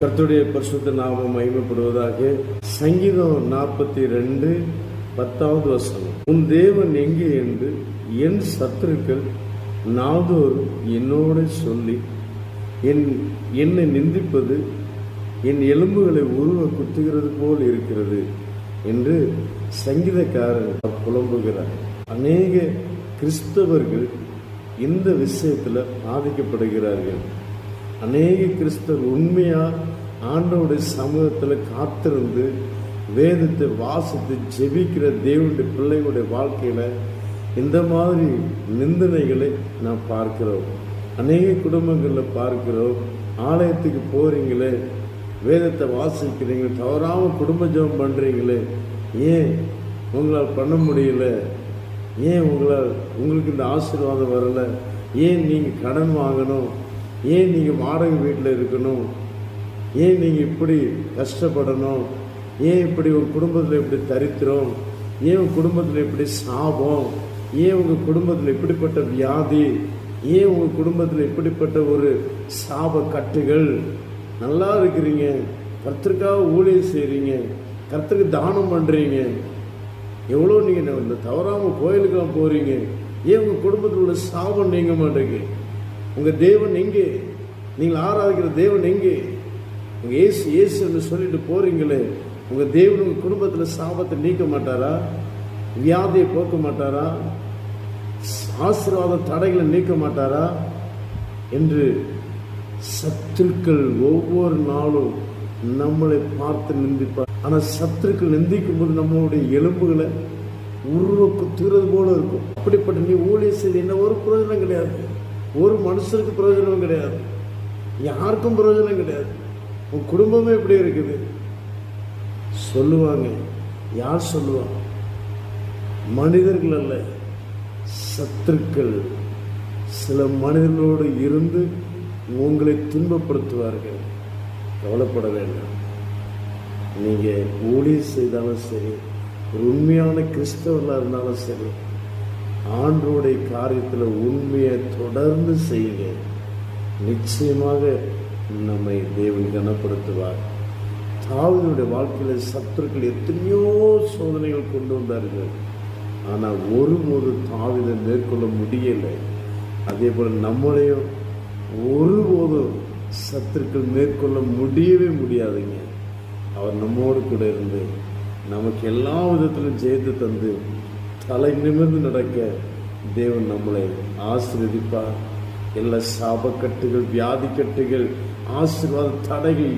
கர்த்துடைய பரிசுத்த நாமம் மகிமைப்படுவதாக சங்கீதம் நாற்பத்தி ரெண்டு பத்தாவது வசனம். உன் தேவன் எங்கே என்று என் சத்துருக்கள் நாதோறும் என்னோட சொல்லி என் என்னை நிந்திப்பது என் எலும்புகளை உருவ குத்துகிறது போல் இருக்கிறது என்று சங்கீதக்காரர் புலம்புகிறார். அநேக கிறிஸ்தவர்கள் இந்த விஷயத்தில் பாதிக்கப்படுகிறார்கள் அநேக கிறிஸ்தவர் உண்மையாக ஆண்டவருடைய சமூகத்தில் காத்திருந்து வேதத்தை வாசித்து ஜெபிக்கிற தேவனுடைய பிள்ளைகளுடைய வாழ்க்கையில் இந்த மாதிரி நிந்தனைகளை நாம் பார்க்கிறோம். அநேக குடும்பங்களில் பார்க்கிறோம். ஆலயத்துக்கு போகிறீங்களே வேதத்தை வாசிக்கிறீங்க தவறாமல் குடும்ப ஜெபம் பண்ணுறீங்களே ஏன் உங்களால் பண்ண முடியல? ஏன் உங்களால் உங்களுக்கு இந்த ஆசீர்வாதம் வரலை? ஏன் நீங்கள் கடன் வாங்கணும்? ஏன் நீங்கள் வாடகை வீட்டில் இருக்கணும்? ஏன் நீங்கள் இப்படி கஷ்டப்படணும்? ஏன் இப்படி உங்கள் குடும்பத்தில் இப்படி தரித்திரம்? ஏன் உங்கள் குடும்பத்தில் இப்படி சாபம்? ஏன் உங்கள் குடும்பத்தில் இப்படிப்பட்ட வியாதி? ஏன் உங்கள் குடும்பத்தில் இப்படிப்பட்ட ஒரு சாப கட்டுகள் நல்லா இருக்கிறீங்க. கர்த்தருக்காக ஊழியம் செய்கிறீங்க கர்த்தருக்கு தானம் பண்ணுறீங்க எவ்வளோ நீங்கள் இந்த தவறாமல் கோயிலுக்கெல்லாம் போகிறீங்க ஏன் உங்கள் குடும்பத்தில் உள்ள சாபம் நீங்க மாட்டேங்க? உங்கள் தேவன் எங்கே? நீங்கள் ஆராதிக்கிற தேவன் எங்கே? உங்கள் ஏசு ஏசுன்னு சொல்லிட்டு போகிறீங்களே உங்கள் தேவன் உங்கள் குடும்பத்தில் சாபத்தை நீக்க மாட்டாரா? வியாதியை போக்க மாட்டாரா? ஆசீர்வாத தடைகளை நீக்க மாட்டாரா? என்று சத்துருக்கள் ஒவ்வொரு நாளும் நம்மளை பார்த்து நிந்திப்பார். ஆனால் சத்துருக்கள் நிந்திக்கும் போது நம்மளுடைய எலும்புகளை உருவ குத்துறது போல இருக்கும். அப்படிப்பட்ட நீ ஊழியர் செய்து என்ன ஒரு பிரயோஜனம் கிடையாது. ஒரு மனுஷனுக்கு பிரயோஜனம் கிடையாது. யாருக்கும் பிரயோஜனம் கிடையாது. உன் குடும்பமே எப்படி இருக்குது. சொல்லுவாங்க. யார் சொல்லுவாங்க மனிதர்கள் அல்ல சத்துருக்கள். சில மனிதர்களோடு இருந்து உங்களை துன்பப்படுத்துவார்கள். கவலைப்பட வேண்டாம். நீங்கள் ஊழியர் செய்தாலும் சரி ஒரு உண்மையான கிறிஸ்தவர்களாக இருந்தாலும் சரி ஆண்டோடைய காரியத்தில் உண்மையை தொடர்ந்து செய்யுங்க. நிச்சயமாக நம்மை தேவன் கனப்படுத்துவார். தாவினுடைய வாழ்க்கையில் சத்துருக்கள் எத்தனையோ சோதனைகள் கொண்டு வந்தார்கள். ஆனால் ஒரு ஒரு தாவிதை மேற்கொள்ள முடியலை. அதே போல் நம்மளையும் ஒருபோதும் சத்துருக்கள் மேற்கொள்ள முடியவே முடியாதுங்க. அவர் நம்மோடு கூட இருந்து நமக்கு எல்லா விதத்திலும் ஜெயித்து தந்து தலை நிமிர்ந்து நடக்க தேவன் நம்மளை ஆசீர்வதிப்பார். எல்லா சாபக்கட்டுகள் வியாதிக்கட்டுகள் ஆசீர்வாத தடைகள்